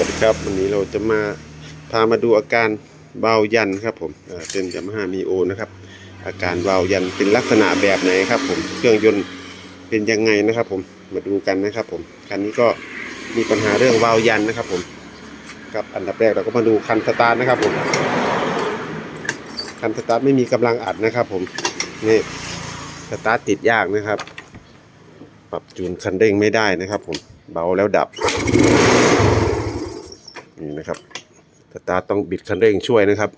วัสดีครับ วันนี้เราจะมาพามาดูอาการเบายันครับผมเป็นยามาฮ่ามีโอนะครับ อาการเบายันเป็นลักษณะแบบไหนครับ ผมเครื่องยนต์เป็นยังไงนะครับ ผมมาดูกันนะครับ ผมคันนี้ก็มีปัญหาเรื่องเบายันนะครับ ผมกับอันดับแรกเราก็มาดูคันสตาร์ทนะครับ ผมคันสตาร์ทไม่มีกำลังอัดนะครับ ผมนี่สตาร์ทติดยากนะครับ ปรับจูนคันเร่งไม่ได้นะครับ ผมเบาแล้วดับ นี่นะครับสตาร์ทต้องบิดคันเร่งช่วยนะครับ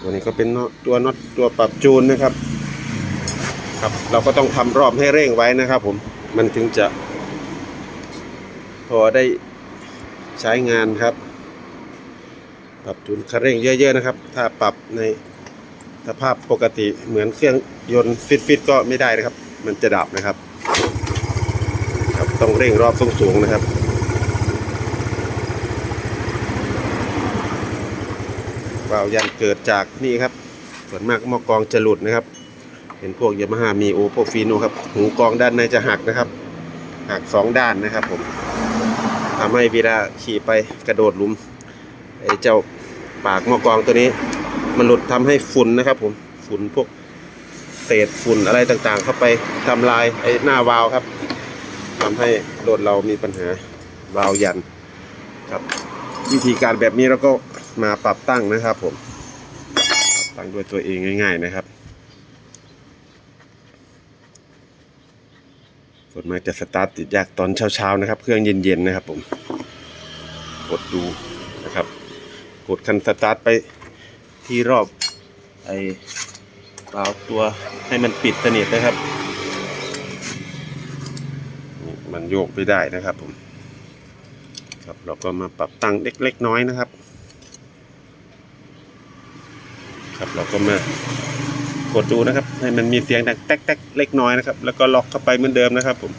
ตัวนี้ก็เป็นน็อตตัวน็อตตัวปรับจูนนะครับ ครับเราก็ต้องทำรอบให้เร่งไว้นะครับ ผมมันถึงจะ พอได้ใช้งานครับ ปรับจูนคันเร่งเยอะ ๆนะครับ ถ้าปรับในสภาพปกติเหมือนเครื่องยนต์ฟิตๆก็ไม่ได้นะครับ มันจะดับนะครับ ต้องเร่งรอบสูงนะครับวาล์วยันเกิดจากนี่ครับ ส่วนมากมอกรองจะหลุดนะครับ เป็นพวกยามาฮ่ามีโอพวกฟีโนครับ หูกรองด้านในจะหักนะครับ หักสองด้านนะครับผมทำให้เวลาขี่ไปกระโดดหลุมไอ้เจ้าปากมอกรองตัวนี้ มันหลุดทำให้ฝุ่นนะครับผมฝุ่นพวกเศษฝุ่นอะไรต่างๆ เข้าไปทำลายไอ้หน้าวาล์วครับ ทำให้รถเรามีปัญหาวาล์วยันครับ วิธีการแบบนี้เราก็มาปรับตั้งนะครับผมปรับตั้งด้วยตัวเองง่าย ๆนะครับส่วนมากจะสตาร์ทติดยากตอนเช้าๆนะครับ เครื่องเย็นๆนะครับผมกดดูนะครับ กดคันสตาร์ทไปที่รอบไอ้วาล์วตัวให้มันปิดสนิทนะครับ นี่ มันโยกไม่ได้นะครับผมครับเราก็มาปรับตั้งเล็กๆน้อยนะครับ ครับเราก็มากดดูนะครับ ให้มันมีเสียงดังแต๊กๆเล็กน้อยนะครับ แล้วก็ล็อกเข้าไปเหมือนเดิมนะครับผม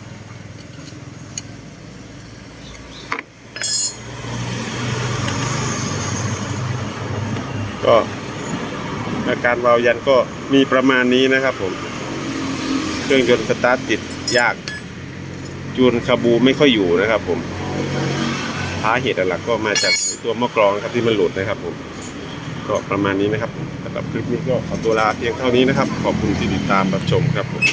ก็อาการวาล์วยันก็มีประมาณนี้นะครับผม เครื่องยนต์สตาร์ทติดยาก จูนคาบูไม่ค่อยอยู่นะครับ ผมสาเหตุหลักก็มาจากตัวหม้อกรองครับที่มันหลุดนะครับผมก็ประมาณนี้นะครับสำหรับคลิปนี้ก็ขอตัวลาเพียงเท่านี้นะครับ ขอบคุณที่ติดตามรับชมครับผม